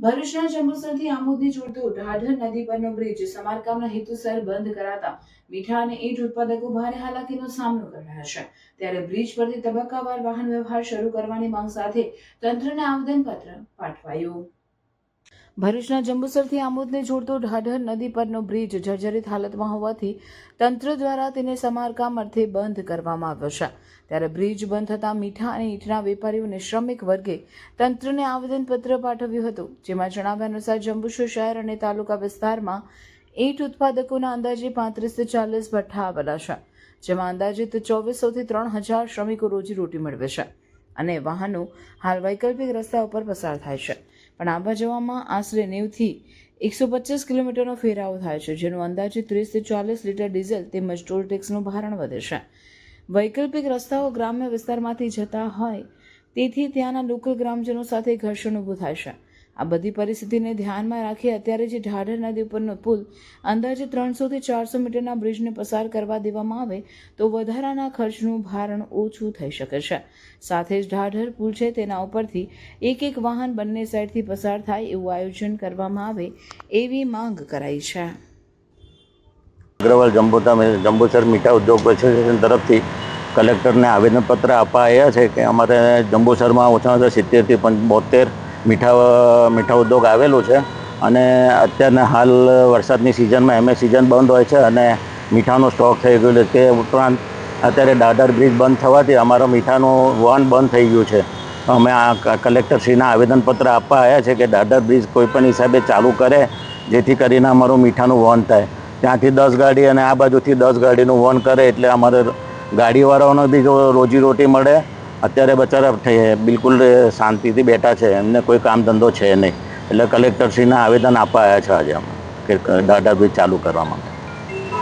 ભરૂચના જંબુસરથી આમોદને જોડતો ઢાઢર નદી પરનો બ્રિજ સમારકામના હેતુસર બંધ કરાતા મીઠા અને ઈંટ ઉત્પાદકો ભારે હાલાકીનો સામનો કરી રહ્યા છે. ત્યારે બ્રિજ પરથી તબક્કાવાર વાહન વ્યવહાર શરૂ કરવાની માંગ સાથે તંત્રને આવેદનપત્ર પાઠવાયું. ભરૂચના જંબુસરથી આમોદને જોડતો ઢાઢર નદી પરનો બ્રિજ જર્જરિત હાલતમાં હોવાથી તંત્ર દ્વારા તેને સમારકામ અર્થે બંધ કરવામાં આવ્યો છે. ત્યારે બ્રિજ બંધ થતાં મીઠા અને ઈંટના વેપારીઓ અને શ્રમિક વર્ગે તંત્રને આવેદનપત્ર પાઠવ્યું હતું, જેમાં જણાવ્યા અનુસાર જંબુસર શહેર અને તાલુકા વિસ્તારમાં ઈંટ ઉત્પાદકોના અંદાજે પાંત્રીસથી ચાલીસ ભઠ્ઠા આવેલા છે, જેમાં અંદાજિત ચોવીસોથી ત્રણ હજાર શ્રમિકો રોજી રોટી મેળવે છે અને વાહનો હાલ વૈકલ્પિક રસ્તા ઉપર પસાર થાય છે. પણ આવવા જવામાં આશરે નેવથી એકસો પચીસ કિલોમીટરનો ફેરાવો થાય છે, જેનું અંદાજે ત્રીસથી ચાલીસ લીટર ડીઝલ તેમજ ટોલ ટેક્સનું ભારણ વધે છે. વૈકલ્પિક રસ્તાઓ ગ્રામ્ય વિસ્તારમાંથી જતા હોય, તેથી ત્યાંના લોકલ ગ્રામજનો સાથે ઘર્ષણ ઊભું થાય છે. આ બધી પરિસ્થિતિને ધ્યાનમાં રાખી અત્યારે જે ઢાઢર નદી ઉપરનો પુલ અંદાજે ત્રણસોથી ચારસો મીટરના બ્રિજને પસાર કરવા દેવામાં આવે તો વધારાના ખર્ચનું ભારણ ઓછું થઈ શકે છે. સાથે જ ઢાઢર પુલ છે તેના ઉપરથી એક એક વાહન બંને સાઈડથી પસાર થાય એવું આયોજન કરવામાં આવે એવી માંગ કરાઈ છે. અગ્રવાલ જંબુતા જંબુસર મીઠા ઉદ્યોગ એસોસિએશન તરફથી કલેક્ટરને આવેદનપત્ર આવ્યા છે કે અમારે જંબુસરમાં ઓછામાં ઓછા સિત્તેરથી બોતેર મીઠા મીઠા ઉદ્યોગ આવેલું છે અને અત્યારના હાલ વરસાદની સિઝનમાં એમએ સિઝન બંધ હોય છે અને મીઠાનો સ્ટોક થઈ ગયો છે. તે ઉપરાંત અત્યારે દાદર બ્રિજ બંધ થવાથી અમારો મીઠાનું વહન બંધ થઈ ગયું છે. અમે આ કલેક્ટરશ્રીના આવેદનપત્ર આપવા આવ્યા છે કે દાદર બ્રિજ કોઈપણ હિસાબે ચાલુ કરે, જેથી કરીને અમારું મીઠાનું વહન થાય. ત્યાંથી દસ ગાડી અને આ બાજુથી દસ ગાડીનું વહન કરે એટલે અમારે ગાડીવાળાઓને બી જો રોજીરોટી મળે અત્યારે બચારા થઈ- બિલકુલ શાંતિથી બેઠા છે. એમને કોઈ કામ ધંધો છે નહીં. એટલે કલેક્ટરશ્રીને આવેદન આપવા આવ્યા છે આજે અમે, કે દાદા બ્રિજ ચાલુ કરવા માટે.